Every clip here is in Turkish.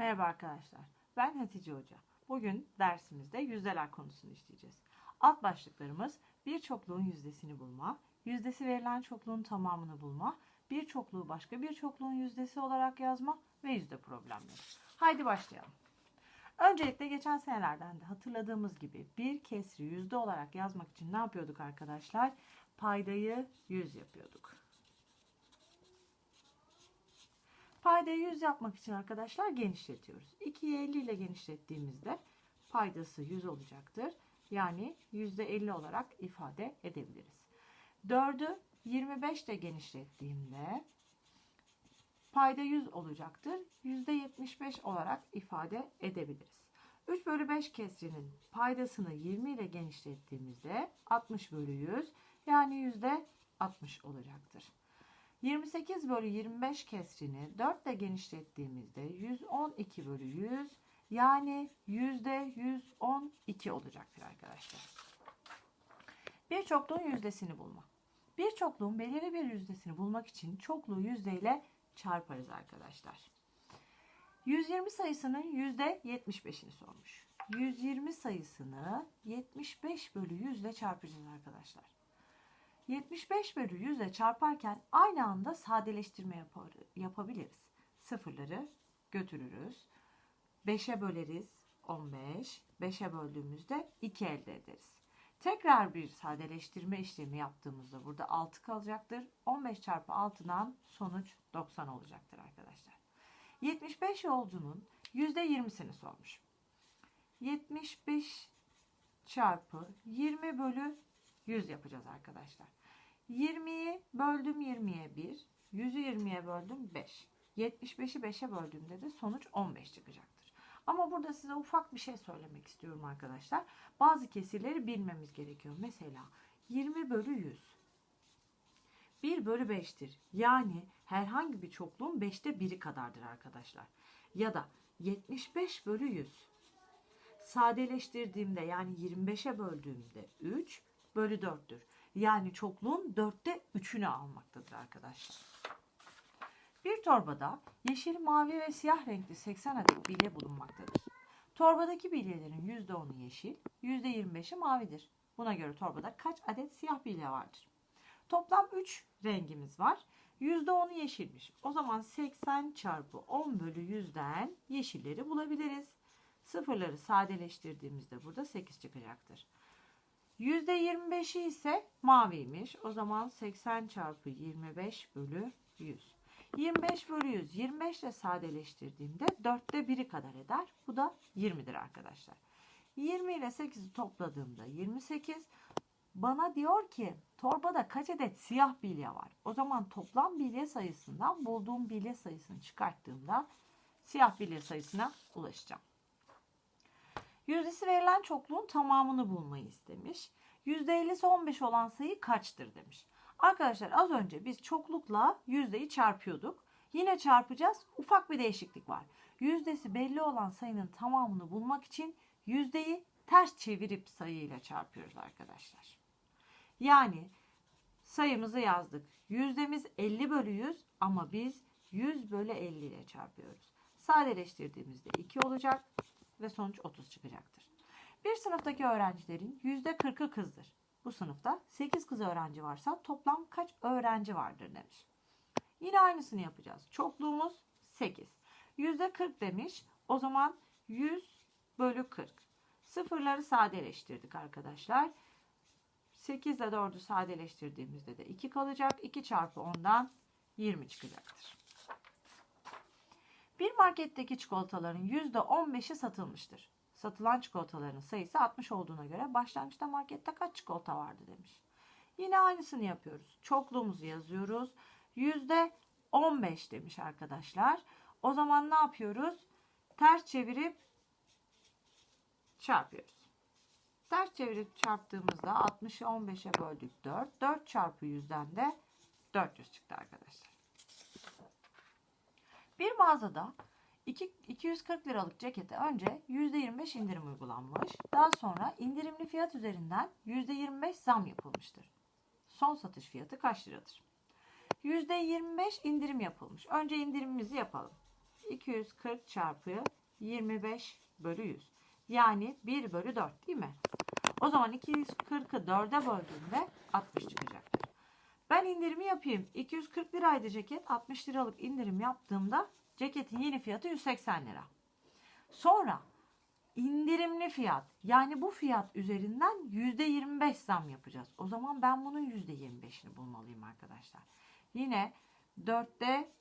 Merhaba arkadaşlar. Ben Hatice Hoca. Bugün dersimizde yüzdeler konusunu işleyeceğiz. Alt başlıklarımız bir çokluğun yüzdesini bulma, yüzdesi verilen çokluğun tamamını bulma, bir çokluğu başka bir çokluğun yüzdesi olarak yazma ve yüzde problemleri. Haydi başlayalım. Öncelikle geçen senelerden de hatırladığımız gibi bir kesri yüzde olarak yazmak için ne yapıyorduk arkadaşlar? Paydayı 100 yapıyorduk. Paydayı 100 yapmak için arkadaşlar genişletiyoruz. 2'yi 50 ile genişlettiğimizde paydası 100 olacaktır. Yani %50 olarak ifade edebiliriz. 4'ü 25 ile genişlettiğimde payda 100 olacaktır. %75 olarak ifade edebiliriz. 3 bölü 5 kesrinin paydasını 20 ile genişlettiğimizde 60 bölü 100 yani %60 olacaktır. 28 bölü 25 kesrini 4 ile genişlettiğimizde 112 bölü 100 yani yüzde 112 olacaktır arkadaşlar. Bir çokluğun yüzdesini bulma. Bir çokluğun belirli bir yüzdesini bulmak için çokluğu yüzdeyle çarparız arkadaşlar. 120 sayısının yüzde 75'ini sormuş. 120 sayısını 75 bölü 100 ile çarpacağız arkadaşlar. 75 bölü 100 ile çarparken aynı anda sadeleştirme yapabiliriz. Sıfırları götürürüz. 5'e böleriz 15. 5'e böldüğümüzde 2 elde ederiz. Tekrar bir sadeleştirme işlemi yaptığımızda burada 6 kalacaktır. 15 çarpı 6'dan sonuç 90 olacaktır arkadaşlar. 75 yolcunun %20'sini sormuş. 75 çarpı 20 bölü 100 yapacağız arkadaşlar. 20'yi böldüm 20'ye 1. 100'ü 20'ye böldüm 5. 75'i 5'e böldüğümde de sonuç 15 çıkacaktır. Ama burada size ufak bir şey söylemek istiyorum arkadaşlar. Bazı kesirleri bilmemiz gerekiyor. Mesela 20 bölü 100. 1 bölü 5'tir. Yani herhangi bir çokluğun 5'te biri kadardır arkadaşlar. Ya da 75 bölü 100. Sadeleştirdiğimde yani 25'e böldüğümde 3 bölü 4'tür. Yani çokluğun 4'te 3'ünü almaktadır arkadaşlar. Bir torbada yeşil, mavi ve siyah renkli 80 adet bilye bulunmaktadır. Torbadaki bilyelerin %10'u yeşil, %25'i mavidir. Buna göre torbada kaç adet siyah bilye vardır? Toplam 3 rengimiz var. %10'u yeşilmiş. O zaman 80 çarpı 10 bölü 100'den yeşilleri bulabiliriz. Sıfırları sadeleştirdiğimizde burada 8 çıkacaktır. %25'i ise maviymiş. O zaman 80 çarpı 25 bölü 100. 25 bölü 100. 25 ile sadeleştirdiğimde 4'te 1'i kadar eder. Bu da 20'dir arkadaşlar. 20 ile 8'i topladığımda 28. Bana diyor ki torbada kaç adet siyah bilye var? O zaman toplam bilye sayısından bulduğum bilye sayısını çıkarttığımda siyah bilye sayısına ulaşacağım. Yüzdesi verilen çokluğun tamamını bulmayı istemiş. %50'si 15 olan sayı kaçtır demiş. Arkadaşlar az önce biz çoklukla yüzdeyi çarpıyorduk. Yine çarpacağız. Ufak bir değişiklik var. Yüzdesi belli olan sayının tamamını bulmak için yüzdeyi ters çevirip sayıyla çarpıyoruz arkadaşlar. Yani sayımızı yazdık. Yüzdemiz 50 bölü 100 ama biz 100 bölü 50 ile çarpıyoruz. Sadeleştirdiğimizde 2 olacak ve sonuç 30 çıkacaktır. Bir sınıftaki öğrencilerin %40'ı kızdır. Bu sınıfta 8 kız öğrenci varsa toplam kaç öğrenci vardır demiş. Yine aynısını yapacağız. Çokluğumuz 8. %40 demiş. O zaman 100 bölü 40. Sıfırları sadeleştirdik arkadaşlar. 8 ile 4'ü sadeleştirdiğimizde de 2 kalacak. 2 çarpı 10'dan 20 çıkacaktır. Bir marketteki çikolataların %15'i satılmıştır. Satılan çikolataların sayısı 60 olduğuna göre başlangıçta markette kaç çikolata vardı demiş. Yine aynısını yapıyoruz. Çokluğumuzu yazıyoruz. %15 demiş arkadaşlar. O zaman ne yapıyoruz? Ters çevirip çarpıyoruz. Ters çevirip çarptığımızda 60'ı 15'e böldük 4. 4 çarpı 100'den de 400 çıktı arkadaşlar. Bir mağazada 240 liralık cekete önce %25 indirim uygulanmış. Daha sonra indirimli fiyat üzerinden %25 zam yapılmıştır. Son satış fiyatı kaç liradır? %25 indirim yapılmış. Önce indirimimizi yapalım. 240 çarpı 25 bölü 100. Yani 1 bölü 4 değil mi? O zaman 240'ı 4'e böldüğümde 60 çıkacaktır. Ben indirimi yapayım. 240 liraydı ceket. 60 liralık indirim yaptığımda ceketin yeni fiyatı 180 lira. Sonra indirimli fiyat yani bu fiyat üzerinden %25 zam yapacağız. O zaman ben bunun %25'ini bulmalıyım arkadaşlar. Yine 4'te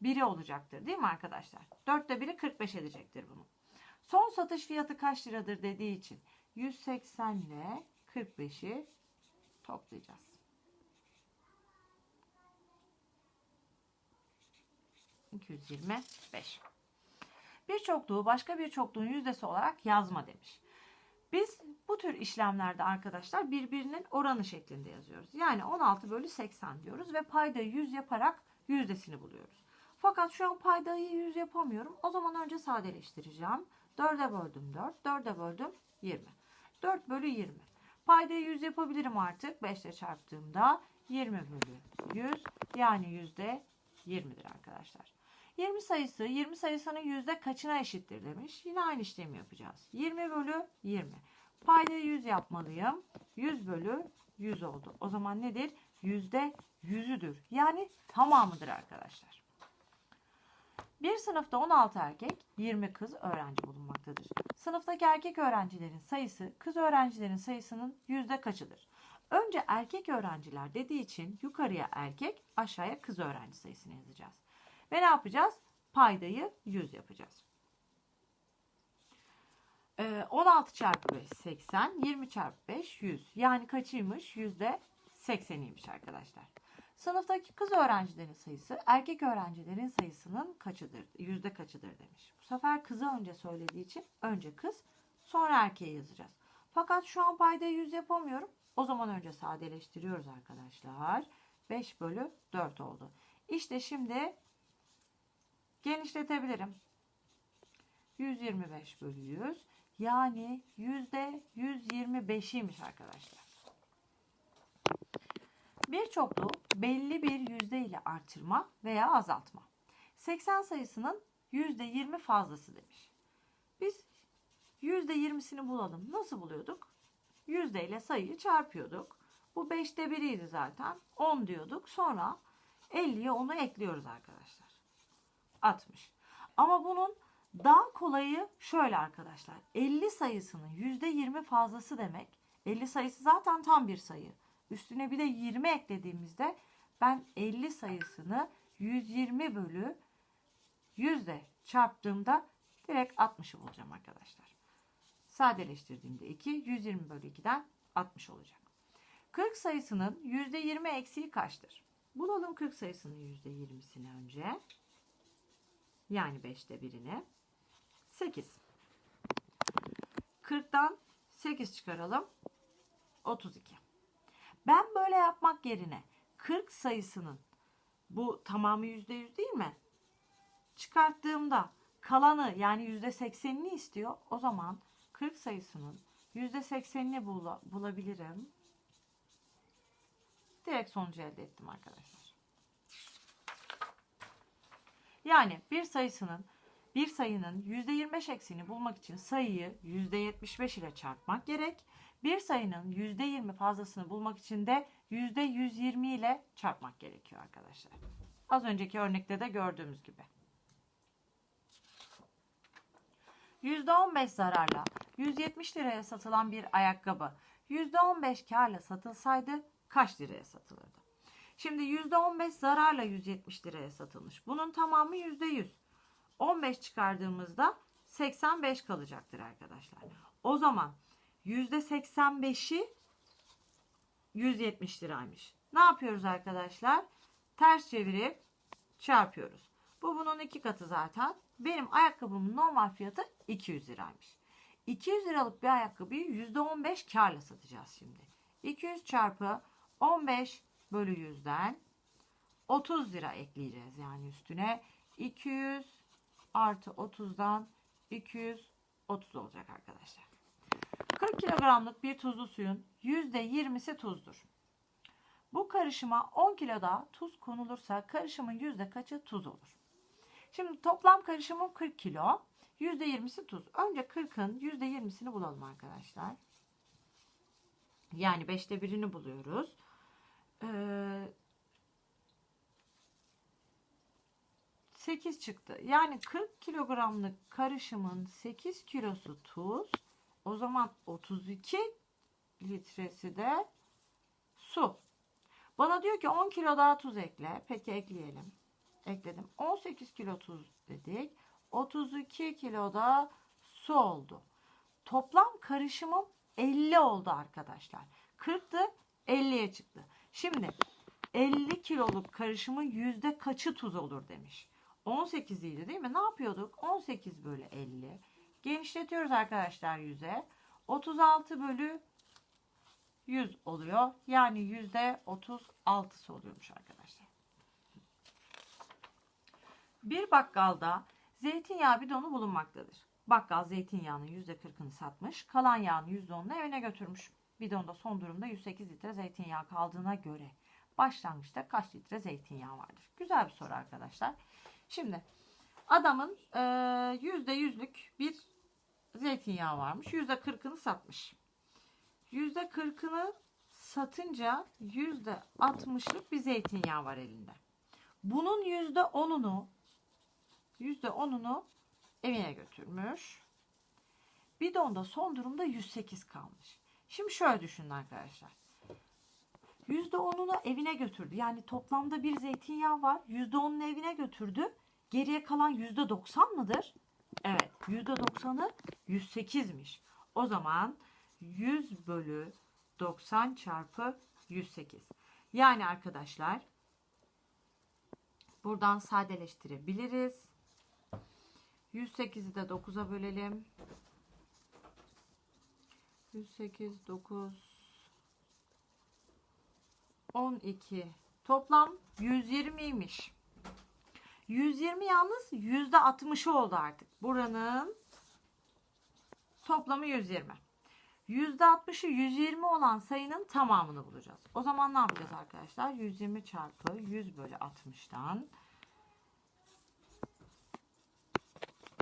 biri olacaktır değil mi arkadaşlar? 4'te biri 45 edecektir bunu. Son satış fiyatı kaç liradır dediği için 180 ile 45'i toplayacağız. 225. Bir çokluğu başka bir çokluğun yüzdesi olarak yazma demiş. Biz bu tür işlemlerde arkadaşlar birbirinin oranı şeklinde yazıyoruz. Yani 16 bölü 80 diyoruz ve paydayı 100 yaparak yüzdesini buluyoruz. Fakat şu an paydayı 100 yapamıyorum. O zaman önce sadeleştireceğim. 4'e böldüm 4, 4'e böldüm 20. 4 bölü 20. Paydayı 100 yapabilirim artık. 5 ile çarptığımda 20 bölü 100 yani yüzde 20'dir arkadaşlar. 20 sayısı 20 sayısının yüzde kaçına eşittir demiş. Yine aynı işlemi yapacağız. 20 bölü 20. Paydayı 100 yapmalıyım. 100 bölü 100 oldu. O zaman nedir? Yüzde yüzüdür. Yani tamamıdır arkadaşlar. Bir sınıfta 16 erkek, 20 kız öğrenci bulunmaktadır. Sınıftaki erkek öğrencilerin sayısı kız öğrencilerin sayısının yüzde kaçıdır? Önce erkek öğrenciler dediği için yukarıya erkek, aşağıya kız öğrenci sayısını yazacağız. Ve ne yapacağız? Paydayı 100 yapacağız. Ee, 16 çarpı 5 80, 20 çarpı 5 100. Yani kaçıymış? Yüzde 80'iymiş arkadaşlar. Sınıftaki kız öğrencilerin sayısı erkek öğrencilerin sayısının kaçıdır, yüzde kaçıdır demiş. Bu sefer kızı önce söylediği için önce kız sonra erkeği yazacağız. Fakat şu an paydayı 100 yapamıyorum. O zaman önce sadeleştiriyoruz arkadaşlar. 5 bölü 4 oldu. İşte şimdi genişletebilirim. 125 bölü 100 yani yüzde 125'iymiş arkadaşlar. Bir çokluğu belli bir yüzde ile artırma veya azaltma. 80 sayısının yüzde 20 fazlası demiş. Biz yüzde 20'sini bulalım. Nasıl buluyorduk? Yüzde ile sayıyı çarpıyorduk. Bu 5'te 1'iydi zaten. 10 diyorduk. Sonra 50'ye onu ekliyoruz arkadaşlar. 60. Ama bunun daha kolayı şöyle arkadaşlar. 50 sayısının %20 fazlası demek. 50 sayısı zaten tam bir sayı. Üstüne bir de 20 eklediğimizde ben 50 sayısını 120 bölü 100 ile çarptığımda direkt 60'ı bulacağım arkadaşlar. Sadeleştirdiğimde 2, 120 bölü 2'den 60 olacak. 40 sayısının %20 eksiği kaçtır? Bulalım 40 sayısının %20'sini önce. Yani 5'te 1'ini. 8. 40'tan 8 çıkaralım. 32. Ben böyle yapmak yerine 40 sayısının bu tamamı %100 değil mi? Çıkarttığımda kalanı yani %80'ini istiyor. O zaman 40 sayısının %80'ini bula, bulabilirim. Direkt sonucu elde ettim arkadaşlar. Yani bir sayısının bir sayının %25 eksiğini bulmak için sayıyı %75 ile çarpmak gerek. Bir sayının %20 fazlasını bulmak için de %120 ile çarpmak gerekiyor arkadaşlar. Az önceki örnekte de gördüğümüz gibi. %15 zararla 170 liraya satılan bir ayakkabı %15 karla satılsaydı kaç liraya satılırdı? Şimdi %15 zararla 170 liraya satılmış. Bunun tamamı %100. 15 çıkardığımızda 85 kalacaktır arkadaşlar. O zaman %85'i 170 liraymış. Ne yapıyoruz arkadaşlar? Ters çevirip çarpıyoruz. Bu bunun iki katı zaten. Benim ayakkabımın normal fiyatı 200 liraymış. 200 liralık bir ayakkabıyı %15 karla satacağız şimdi. 200 çarpı 15 bölü 100'den 30 lira ekleyeceğiz yani üstüne. 200 artı 30'dan 230 olacak arkadaşlar. 40 kilogramlık bir tuzlu suyun %20'si tuzdur. Bu karışıma 10 kilo daha tuz konulursa karışımın yüzde kaçı tuz olur? Şimdi toplam karışımım 40 kilo. %20'si tuz. Önce 40'ın %20'sini bulalım arkadaşlar. Yani 5'te birini buluyoruz. Ee, 8 çıktı. Yani 40 kilogramlık karışımın 8 kilosu tuz. O zaman 32 litresi de su. Bana diyor ki 10 kilo daha tuz ekle. Peki ekleyelim. Ekledim. 18 kilo tuz dedik. 32 kilo da su oldu. Toplam karışımım 50 oldu arkadaşlar. 40'tı 50'ye çıktı. Şimdi 50 kiloluk karışımın yüzde kaçı tuz olur demiş. 18 idi değil mi? Ne yapıyorduk? 18 bölü 50. Genişletiyoruz arkadaşlar 100'e. 36 bölü 100 oluyor. Yani yüzde 36'sı oluyormuş arkadaşlar. Bir bakkalda zeytinyağı bidonu bulunmaktadır. Bakkal zeytinyağının %40'ını satmış, kalan yağın %10'unu evine götürmüş. Bidonda son durumda 108 litre zeytinyağı kaldığına göre başlangıçta kaç litre zeytinyağı vardır? Güzel bir soru arkadaşlar. Şimdi adamın e, %100'lük bir zeytinyağı varmış. %40'ını satmış. %40'ını satınca %60'lık bir zeytinyağı var elinde. Bunun %10'unu %10'unu evine götürmüş. Bidonda son durumda 108 kalmış. Şimdi şöyle düşünün arkadaşlar. %10'unu evine götürdü. Yani toplamda bir zeytinyağı var. %10'unu evine götürdü. Geriye kalan %90 mıdır? Evet. %90'ı 108'miş. O zaman 100 bölü 90 çarpı 108. Yani arkadaşlar buradan sadeleştirebiliriz. 108'i de 9'a bölelim. 108, 9, 12. Toplam 120'ymiş. 120 yalnız %60'ı oldu artık. Buranın toplamı 120. %60'ı 120 olan sayının tamamını bulacağız. O zaman ne yapacağız arkadaşlar? 120 çarpı 100 bölü 60'tan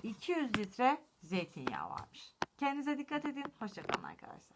200 litre zeytinyağı varmış. Kendinize dikkat edin. Hoşçakalın arkadaşlar.